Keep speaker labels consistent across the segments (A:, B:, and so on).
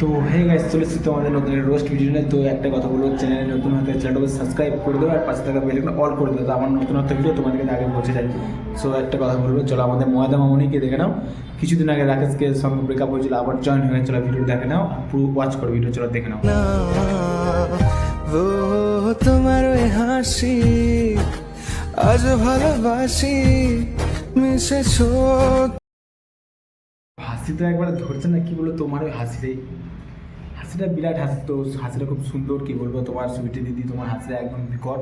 A: তো হয়ে গেছে চলে এসেছি তোমাদের নতুন রোস্ট ভিডিও নিয়ে। তো একটা কথা বলব চ্যানেলে নতুন হতে চ্যানেলটাকে সাবস্ক্রাইব করে দেবে আর পাশে থাকা বেলকন অল করে দেবে। আমার নতুন একটা ভিডিও তোমাদেরকে আগে পৌঁছে যায় সো একটা কথা বলব, চলো আমাদের ময়দা মামনিকে দেখে নাও। কিছুদিন আগে রাকেশকে সঙ্গে ব্রেকআপ হয়েছিল, আবার জয়েন হয়ে চলো ভিডিও দেখে নাও পুরো ওয়াচ করো ভিডিও চলো দেখে নাও।
B: তোমার ওই হাসি, আজ ভালোবাসি, মিশেছো
A: হাসি তো একবার ধরছে না কি বলব তোমার ওই হাসিটাই হাসিটা বিরাট হাসি তো হাসিটা খুব সুন্দর কি বলব তোমার সুইটি দিদি তোমার হাসিটা একদম বিকট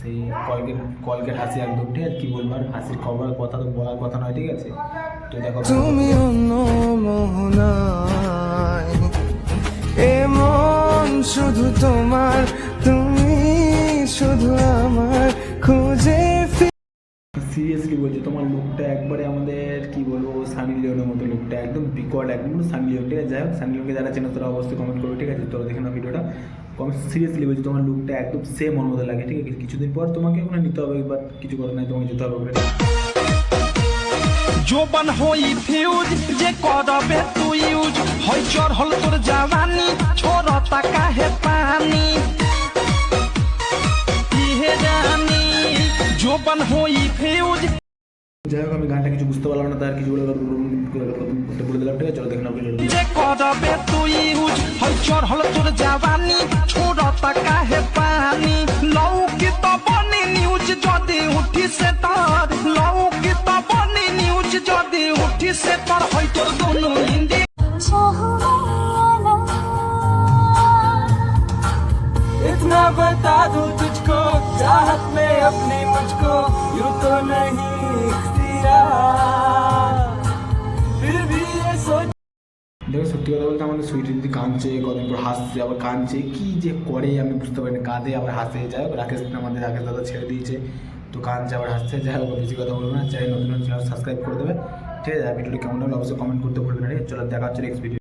A: সেই কলগেট কলগেট হাসি একদম ঠিক আছে কি বলব আর হাসির খবর কথা তো বলার কথা নয় ঠিক আছে? তো দেখো
B: তুমি অন্য মোহনায় এমন শুধু তোমার তুমি
A: সিরিয়াসলি বলছি? তোমার লুকটা একবারে আমাদের, কি বলব সানি লিওনের মতো লুকটা একদম বিকট, একদম সানি লিওন ঠিক আছে? যাই হোক সানি লিওনকে যারা চেনো, তারা অবশ্যই কমেন্ট করবে, ঠিক আছে? তোরা দেখে না ভিডিওটা। কমেন্ট সিরিয়াসলি বলছি, তোমার লুকটা একদম সেম ওর মতো লাগে, ঠিক আছে? কিছুদিন পর তোমাকে ওখানে নিতে হবে বাট কিছু করার নাই, তোমাকে যেতে হবে ওখানে।
C: হই ফিউজ যে করবে তুই ইউজ হয় জ্বর হল তোর জাবানি ছোড়তা কাহে পানি। জোবান হই ফিউজ
A: যাই হোক আমি গানটা কিছু বুঝতে পারলাম না তার কিছু বলে বলে দিলাম ঠিক আছে চলো দেখে নাও ভিডিওটা
C: যে করবে তুই ইউজ হয় জ্বর হল তোর জাবানি ছোড়তা কাহে পানি লৌকিত বনি নিউজ যদি উঠিছে তার লৌকিত বনি নিউজ যদি উঠিছে তার হয়
B: बता दूं तुझको चाहत में अपनी मुझको यूं तो नहीं इख्तियार फिर भी ये सोच
A: দেখো সত্যি কথা বলতে আমাদের সুইটি দিদি কাঁদছে কদিন পর হাসছে আবার কাঁদছে কি যে করে আমি বুঝতে পারি না কাঁদে আবার হাসে যাই হোক রাকেশ আমাদের রাকেশ দাদা ছেড়ে দিয়েছে তো কাঁদছে আবার হাসছে যাই হোক বেশি কথা বলবো না চাই নতুন নতুন চ্যানেল সাবস্ক্রাইব করে দেবে ঠিক আছে আর ভিডিওটি কেমন লাগলো অবশ্যই কমেন্ট করতে ভুলবেন না ঠিক আছে? চলো দেখা হচ্ছে নেক্সট ভিডিও